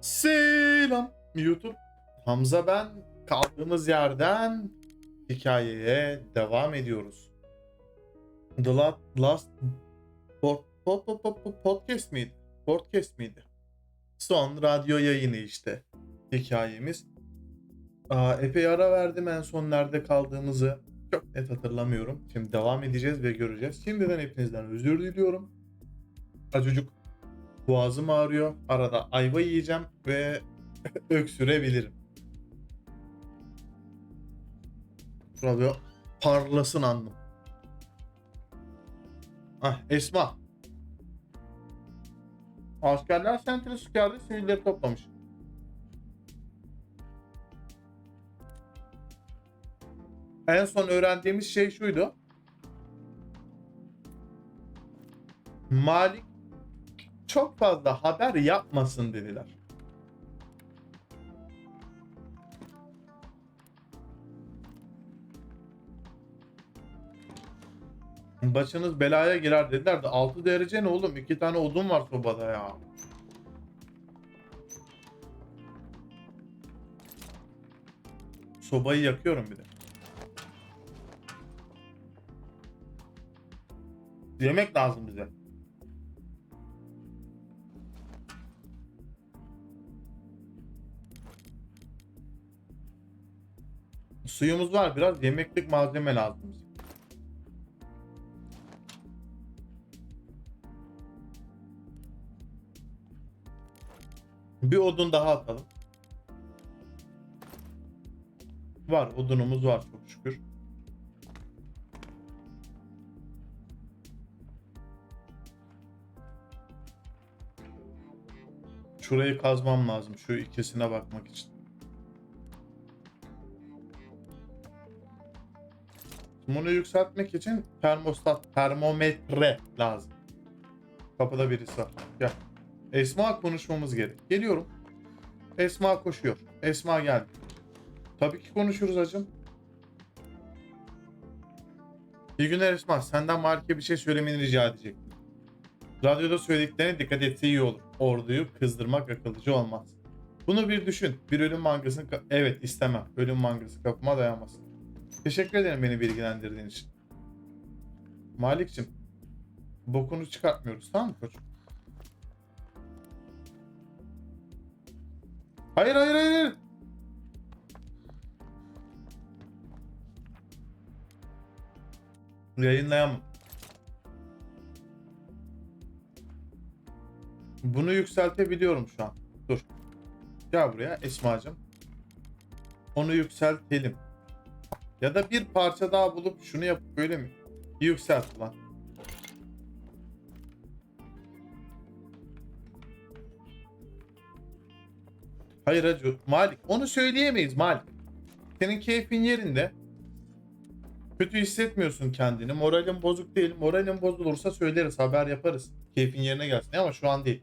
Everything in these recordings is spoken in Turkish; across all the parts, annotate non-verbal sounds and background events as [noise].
Selam YouTube. Hamza ben. Kaldığımız yerden hikayeye devam ediyoruz. The La- Last pod, pod, pod, pod- pod- Podcast miydi? Podcast miydi? Son radyo yayını işte hikayemiz. Aa, epey ara verdim en son nerede kaldığımızı. Çok net hatırlamıyorum. Şimdi devam edeceğiz ve göreceğiz. Şimdiden hepinizden özür diliyorum. Acıcık boğazım ağrıyor. Arada ayva yiyeceğim ve [laughs] öksürebilirim. Radyo parlasın andım. Ah Esma. Askerler Sentry Squad'ı sivilleri toplamış. En son öğrendiğimiz şey şuydu. Malik çok fazla haber yapmasın dediler. Başınız belaya girer dediler de 6 derece ne oğlum? 2 tane odun var sobada ya. Sobayı yakıyorum bir de. Yemek lazım bize. Suyumuz var biraz yemeklik malzeme lazım. Bir odun daha atalım. Var odunumuz var çok şükür. Şurayı kazmam lazım şu ikisine bakmak için. Bunu yükseltmek için termostat, termometre lazım. Kapıda birisi var. Gel. Esma konuşmamız gerek. Geliyorum. Esma koşuyor. Esma geldi. Tabii ki konuşuruz hacım. İyi günler Esma. Senden Malik'e bir şey söylemeni rica edecektim. Radyoda söylediklerine dikkat etse iyi olur. Orduyu kızdırmak akıllıcı olmaz. Bunu bir düşün. Bir ölüm mangasını... ka- Evet istemem. Ölüm mangası kapıma dayanmaz. Teşekkür ederim beni bilgilendirdiğin için. Malik'cim. Bokunu çıkartmıyoruz tamam mı koçum? Hayır hayır hayır. Yayınlayamam. Bunu yükseltebiliyorum şu an. Dur. Gel buraya Esma'cığım. Onu yükseltelim. Ya da bir parça daha bulup şunu yapıp böyle mi? Yükselt lan. Hayır hacı. Malik. Onu söyleyemeyiz Malik. Senin keyfin yerinde. Kötü hissetmiyorsun kendini. Moralin bozuk değil. Moralin bozulursa söyleriz. Haber yaparız. Keyfin yerine gelsin ama şu an değil.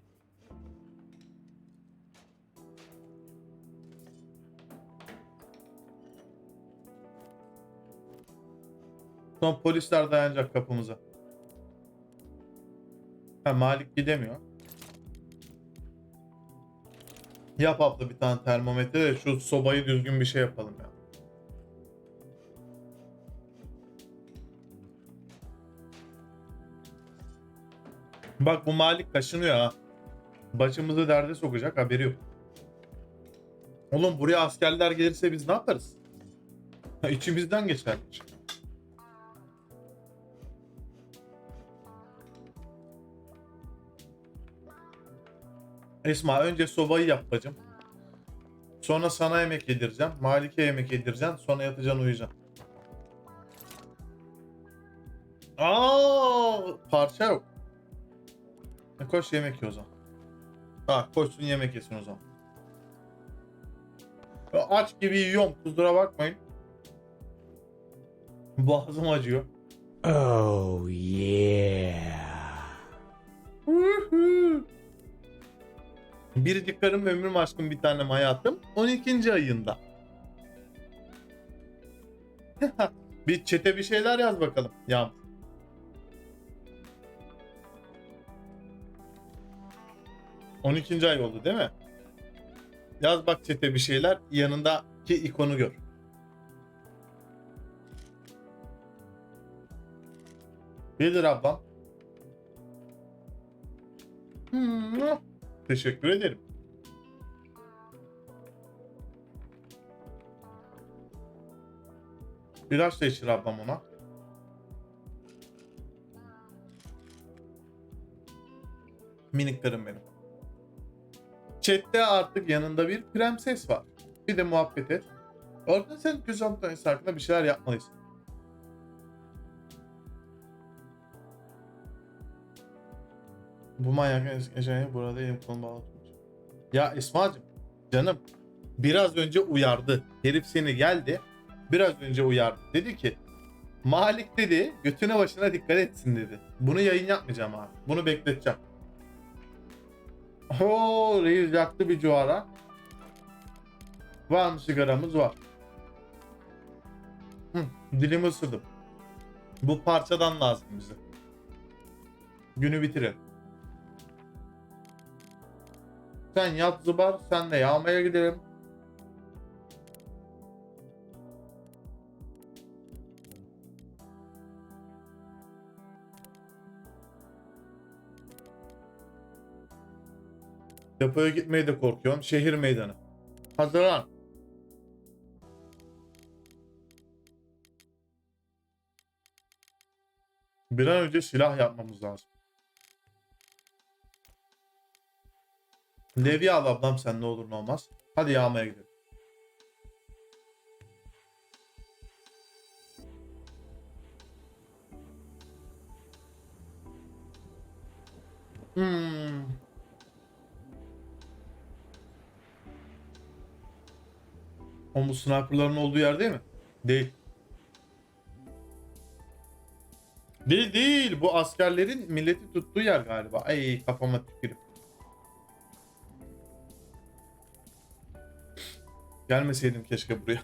Son polisler dayanacak kapımıza. Ha Malik gidemiyor. Yap abla bir tane termometre de şu sobayı düzgün bir şey yapalım ya. Bak bu Malik kaşınıyor ha. Başımızı derde sokacak haberi yok. Oğlum buraya askerler gelirse biz ne yaparız? Ha, İçimizden geçer. Esma önce sobayı yap bacım. Sonra sana yemek yedireceğim. Malik'e yemek yedireceğim. Sonra yatacaksın uyuyacaksın. Aa, parça yok. E koş yemek ye o zaman. Ha koşsun yemek yesin o zaman. Aç gibi yiyorum kusura bakmayın. Boğazım acıyor. Oh yeah. Biricik karım ömrüm aşkım bir tanem hayatım 12. ayında. [laughs] bir çete bir şeyler yaz bakalım. Ya. On ikinci ay oldu değil mi? Yaz bak çete bir şeyler. Yanındaki ikonu gör. Gelir ablam. Hmm, Teşekkür ederim. Biraz da içir ablam ona. Miniklerim benim. Chat'te artık yanında bir prenses var. Bir de muhabbet et. Orada sen güzel tanesi hakkında bir şeyler yapmalısın. Bu manyak Ece'ye burada elim kolum bağlı. Ya Esma'cığım canım biraz önce uyardı. Herif seni geldi. Biraz önce uyardı. Dedi ki Malik dedi götüne başına dikkat etsin dedi. Bunu yayın yapmayacağım abi. Bunu bekleteceğim. Oo reis yaktı bir cuvara. Var mı sigaramız var. Hı, dilimi ısırdım. Bu parçadan lazım bize. Günü bitirelim. Sen yat zıbar, sen de yağmaya gidelim. Depoya gitmeye de korkuyorum. Şehir meydanı. Hazırlan. Bir an önce silah yapmamız lazım. Levi al ablam sen ne olur ne olmaz. Hadi yağmaya gidelim. Hmm. O bu sniperların olduğu yer değil mi? Değil. Değil değil. Bu askerlerin milleti tuttuğu yer galiba. Ay kafama tükürüp. Gelmeseydim keşke buraya. [laughs]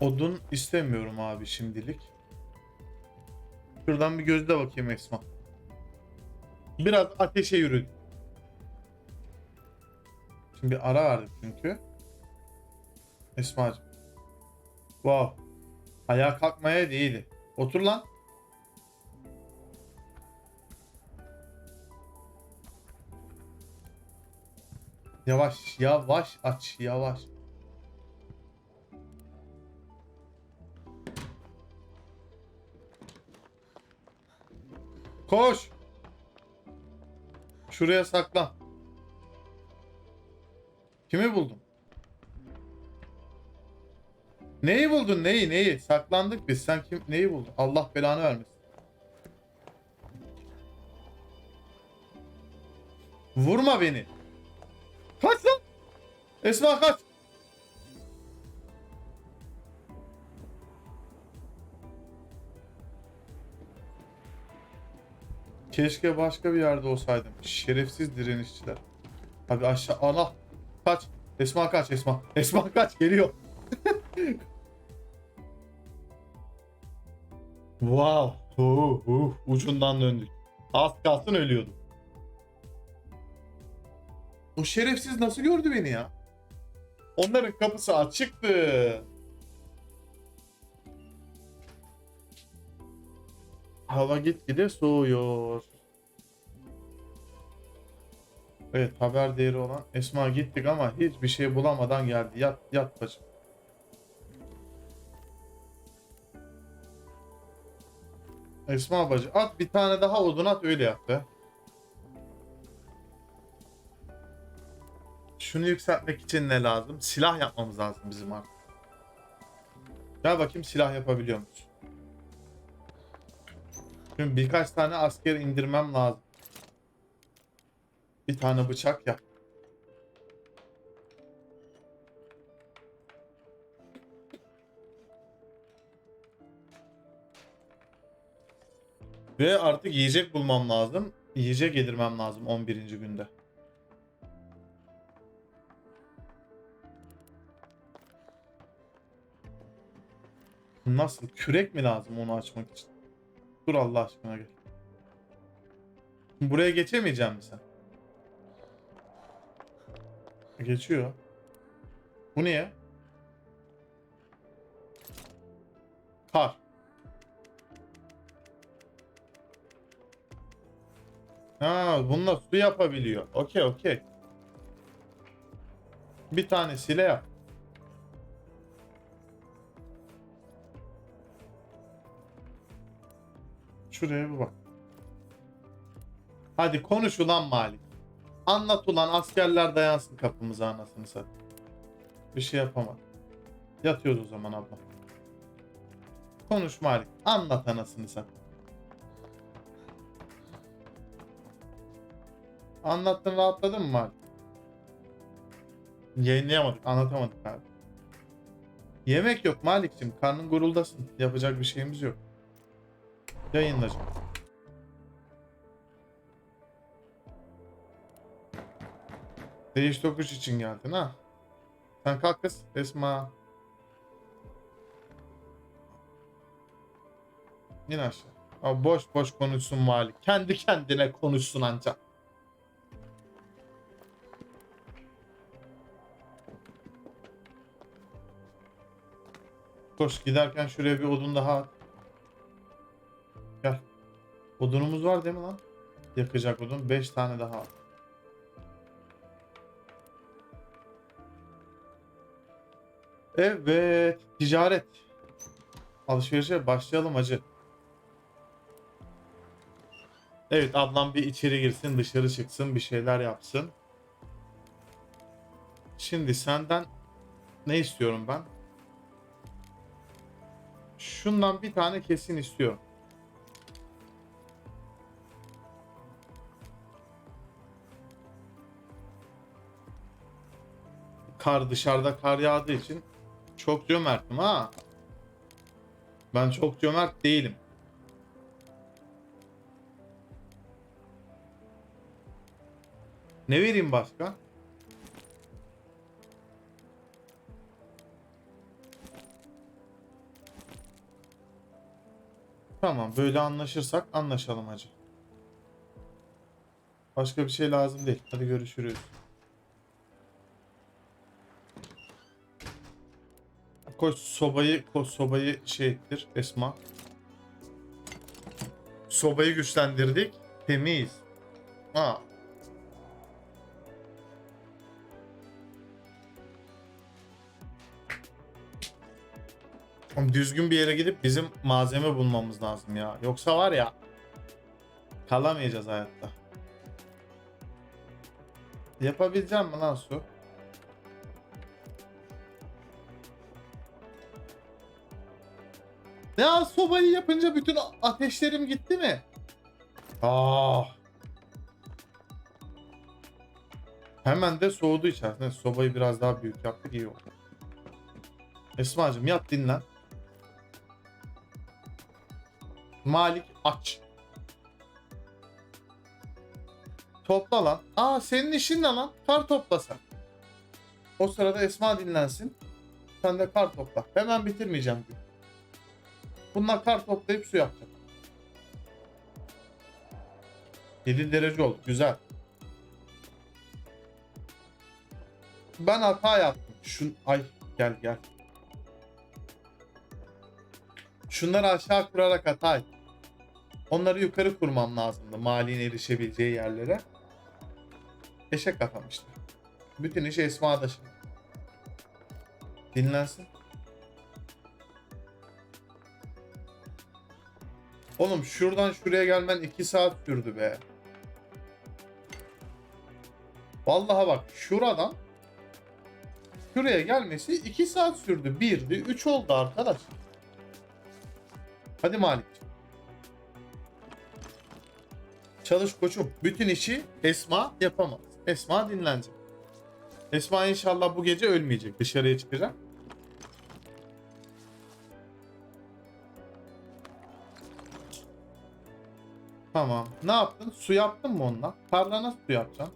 Odun istemiyorum abi şimdilik. Şuradan bir gözle bakayım Esma. Biraz ateşe yürüdüm. Şimdi bir ara verdik çünkü. Esma'cığım. Wow. Ayağa kalkmaya değildi. Otur lan. Yavaş, yavaş aç, yavaş. Koş. Şuraya saklan. Kimi buldun? Neyi buldun? Neyi? Neyi? Saklandık biz. Sen kim? Neyi buldun? Allah belanı vermesin. Vurma beni. Kaç lan. Esma kaç. Keşke başka bir yerde olsaydım. Şerefsiz direnişçiler. Abi aşağı ana. Kaç. Esma kaç Esma. Esma kaç geliyor. [laughs] wow. Uh, uh, ucundan döndük. Az kalsın ölüyordum. O şerefsiz nasıl gördü beni ya? Onların kapısı açıktı. Hava gitgide soğuyor. Evet haber değeri olan Esma gittik ama hiçbir şey bulamadan geldi. Yat yat bacım. Esma bacı at bir tane daha odun at öyle yap be. Şunu yükseltmek için ne lazım? Silah yapmamız lazım bizim artık. Gel bakayım silah yapabiliyor musun? Şimdi birkaç tane asker indirmem lazım. Bir tane bıçak yap. Ve artık yiyecek bulmam lazım. Yiyecek yedirmem lazım 11. günde. Nasıl? Kürek mi lazım onu açmak için? Dur Allah aşkına gel. Buraya geçemeyeceğim mi sen? Geçiyor. Bu niye? Kar. Ha, bununla su yapabiliyor. Okey, okey. Bir tanesiyle yap. Şuraya bir bak. Hadi konuş ulan Malik. Anlat ulan askerler dayansın kapımıza anasını satayım. Bir şey yapamam. Yatıyoruz o zaman abla. Konuş Malik. Anlat anasını satayım. Anlattın rahatladın mı Malik? Yayınlayamadık, anlatamadık abi. Yemek yok Malik'cim. Karnın guruldasın. Yapacak bir şeyimiz yok. Yayınlayacağım. Değiş tokuş için geldin ha. Sen kalk kız. Esma. İn aşağı. Abi boş boş konuşsun Malik. Kendi kendine konuşsun ancak. Koş giderken şuraya bir odun daha at. Odunumuz var değil mi lan? Yakacak odun. 5 tane daha. Evet. Ticaret. Alışverişe başlayalım hacı. Evet ablam bir içeri girsin dışarı çıksın bir şeyler yapsın. Şimdi senden ne istiyorum ben? Şundan bir tane kesin istiyorum. Kar dışarıda kar yağdığı için çok cömertim ha. Ben çok cömert değilim. Ne vereyim başka? Tamam böyle anlaşırsak anlaşalım hacı. Başka bir şey lazım değil. Hadi görüşürüz. Koy sobayı, koy sobayı şey ettir Esma. Sobayı güçlendirdik. Temiz. Ha. Düzgün bir yere gidip bizim malzeme bulmamız lazım ya. Yoksa var ya kalamayacağız hayatta. Yapabileceğim mi lan su? Ya sobayı yapınca bütün ateşlerim gitti mi? Ah. Hemen de soğudu içerisinde. Sobayı biraz daha büyük yaptık iyi oldu. Esma'cığım yat dinlen. Malik aç. Topla lan. Aa senin işin ne lan? Kar topla sen. O sırada Esma dinlensin. Sen de kar topla. Hemen bitirmeyeceğim gün. Bunlar kar toplayıp su yapacak. 7 derece oldu. Güzel. Ben hata yaptım. Şun ay gel gel. Şunları aşağı kurarak hata ettim. Onları yukarı kurmam lazımdı. Mali'nin erişebileceği yerlere. Eşek kafam işte. Bütün iş Esma'da şimdi. Dinlensin. Oğlum şuradan şuraya gelmen 2 saat sürdü be. Vallahi bak şuradan şuraya gelmesi 2 saat sürdü. 1'di 3 oldu arkadaş. Hadi Malik'ciğim. Çalış koçum. Bütün işi Esma yapamaz. Esma dinlenecek. Esma inşallah bu gece ölmeyecek. Dışarıya çıkacak. Tamam. Ne yaptın? Su yaptın mı onunla? Tarla nasıl su yapacaksın?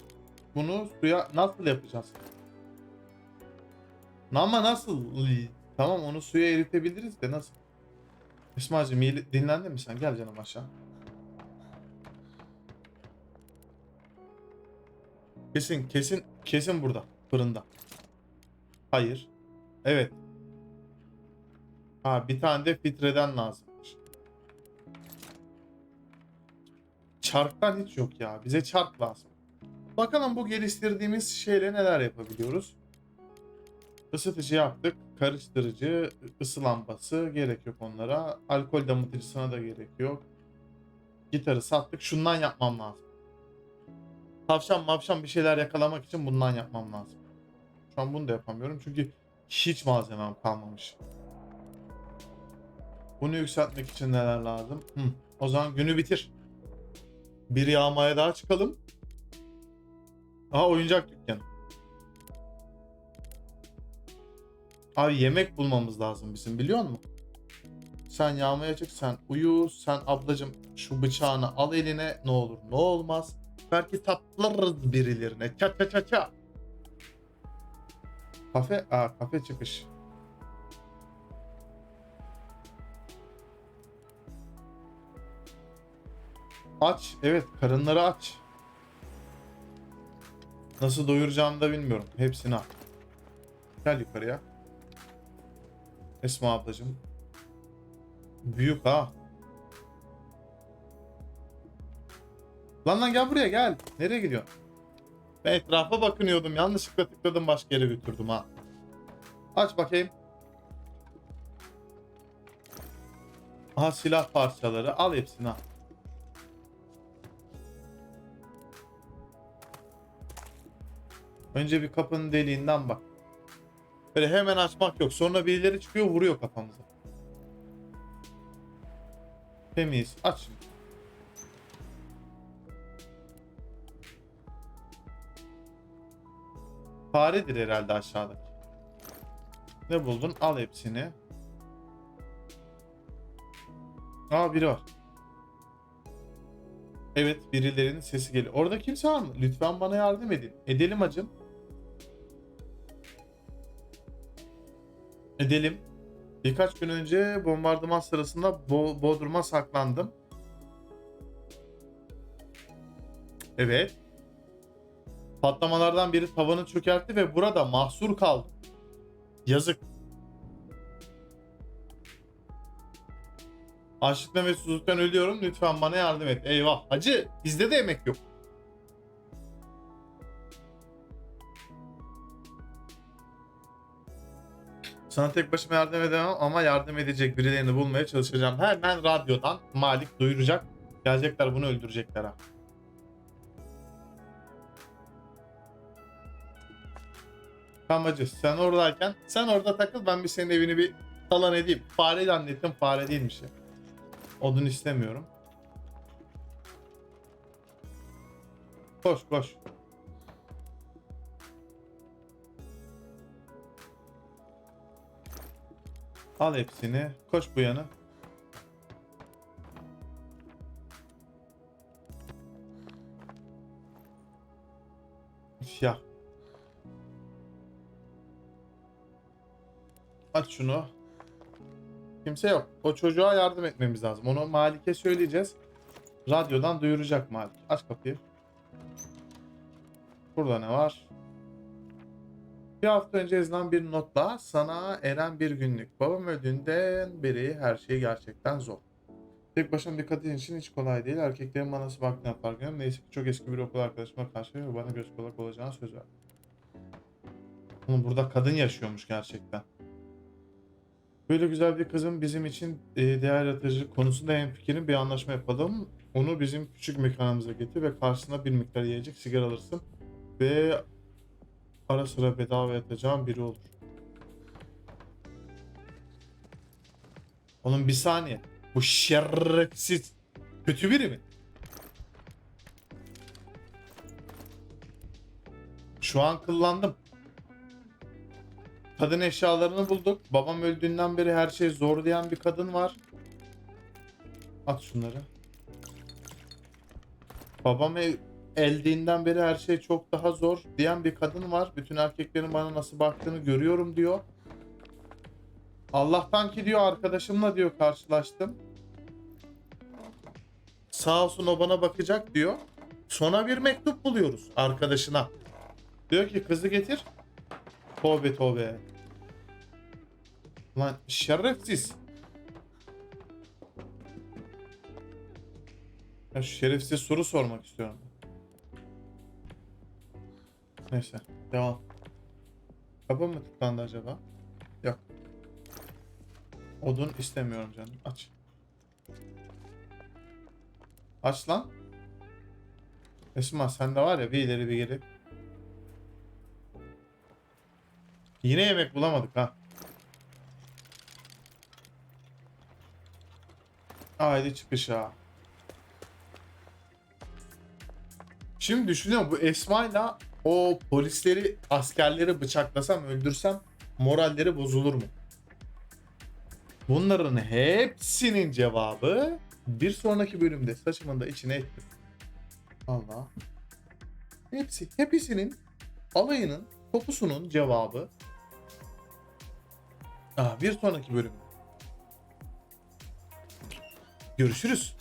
Bunu suya nasıl yapacağız? Ama nasıl? Tamam onu suya eritebiliriz de nasıl? İsmail'cim dinlendin mi sen? Gel canım aşağı. Kesin kesin kesin burada. Fırında. Hayır. Evet. Ha bir tane de filtreden lazımmış. Çarktan hiç yok ya. Bize çark lazım. Bakalım bu geliştirdiğimiz şeyle neler yapabiliyoruz. Isıtıcı yaptık. Karıştırıcı, ısı lambası gerek yok onlara. Alkol damıtıcısına da gerek yok. Gitarı sattık. Şundan yapmam lazım. Tavşan mavşan bir şeyler yakalamak için bundan yapmam lazım. Şu an bunu da yapamıyorum çünkü hiç malzemem kalmamış. Bunu yükseltmek için neler lazım? Hı, o zaman günü bitir. Bir yağmaya daha çıkalım. Aha oyuncak dükkanı. Abi yemek bulmamız lazım bizim biliyor musun? Sen yağmaya çık sen uyu sen ablacım şu bıçağını al eline ne olur ne olmaz. Belki tatlarız birilerine ça ça ça ça. Kafe, aa kafe çıkış. Aç, evet karınları aç. Nasıl doyuracağımı da bilmiyorum. Hepsini al. Gel yukarıya. Esma ablacığım. Büyük ha. Lan lan gel buraya gel. Nereye gidiyorsun? Ben etrafa bakınıyordum. Yanlışlıkla tıkladım başka yere götürdüm ha. Aç bakayım. Aha silah parçaları. Al hepsini al. Önce bir kapının deliğinden bak. Böyle hemen açmak yok. Sonra birileri çıkıyor vuruyor kafamıza. Temiz. Aç şimdi. Faredir herhalde aşağıdaki. Ne buldun? Al hepsini. Aa biri var. Evet birilerinin sesi geliyor. Orada kimse var mı? Lütfen bana yardım edin. Edelim acım. Edelim. Birkaç gün önce bombardıman sırasında Bo- Bodrum'a saklandım. Evet. Patlamalardan biri tavanı çökertti ve burada mahsur kaldım. Yazık. Açlıktan ve susuzluktan ölüyorum. Lütfen bana yardım et. Eyvah. Hacı bizde de yemek yok. Sana tek başıma yardım edemem ama yardım edecek birilerini bulmaya çalışacağım. Hemen radyodan Malik duyuracak. Gelecekler bunu öldürecekler ha. Tamam hacı sen oradayken sen orada takıl ben bir senin evini bir talan edeyim. Fare zannettim fare değilmiş ya. Odun istemiyorum. Koş koş. Al hepsini. Koş bu yana. Ya. Aç şunu. Kimse yok. O çocuğa yardım etmemiz lazım. Onu Malik'e söyleyeceğiz. Radyodan duyuracak Malik. Aç kapıyı. Burada ne var? Bir hafta önce yazılan bir notla sana eren bir günlük. Babam öldüğünden beri her şey gerçekten zor. Tek başına bir kadın için hiç kolay değil. Erkeklerin bana nasıl baktığına farkındayım. Neyse ki çok eski bir okul arkadaşıma karşı ve bana göz kulak olacağına söz verdi. Oğlum burada kadın yaşıyormuş gerçekten. Böyle güzel bir kızın bizim için e, değer yaratıcı konusunda hemfikirim bir anlaşma yapalım. Onu bizim küçük mekanımıza getir ve karşısına bir miktar yiyecek sigara alırsın. Ve ara sıra bedava yatacağım biri olur. Oğlum bir saniye. Bu şerefsiz kötü biri mi? Şu an kıllandım. Kadın eşyalarını bulduk. Babam öldüğünden beri her şey zor diyen bir kadın var. At şunları. Babam ev, eldiğinden beri her şey çok daha zor diyen bir kadın var. Bütün erkeklerin bana nasıl baktığını görüyorum diyor. Allah'tan ki diyor arkadaşımla diyor karşılaştım. Sağ olsun o bana bakacak diyor. Sonra bir mektup buluyoruz arkadaşına. Diyor ki kızı getir. Tövbe tövbe. Lan şerefsiz. Ya şu şerefsiz soru sormak istiyorum. Neyse devam. Kapı mı tıklandı acaba? Yok. Odun istemiyorum canım. Aç. Aç lan. Esma sende var ya bir ileri bir geri. Yine yemek bulamadık ha. Haydi çıkış ha. Şimdi düşünüyorum bu Esma'yla o polisleri, askerleri bıçaklasam, öldürsem moralleri bozulur mu? Bunların hepsinin cevabı bir sonraki bölümde saçımın da içine ettim. Allah. Hepsi, hepsinin alayının topusunun cevabı Aa, bir sonraki bölümde. Görüşürüz.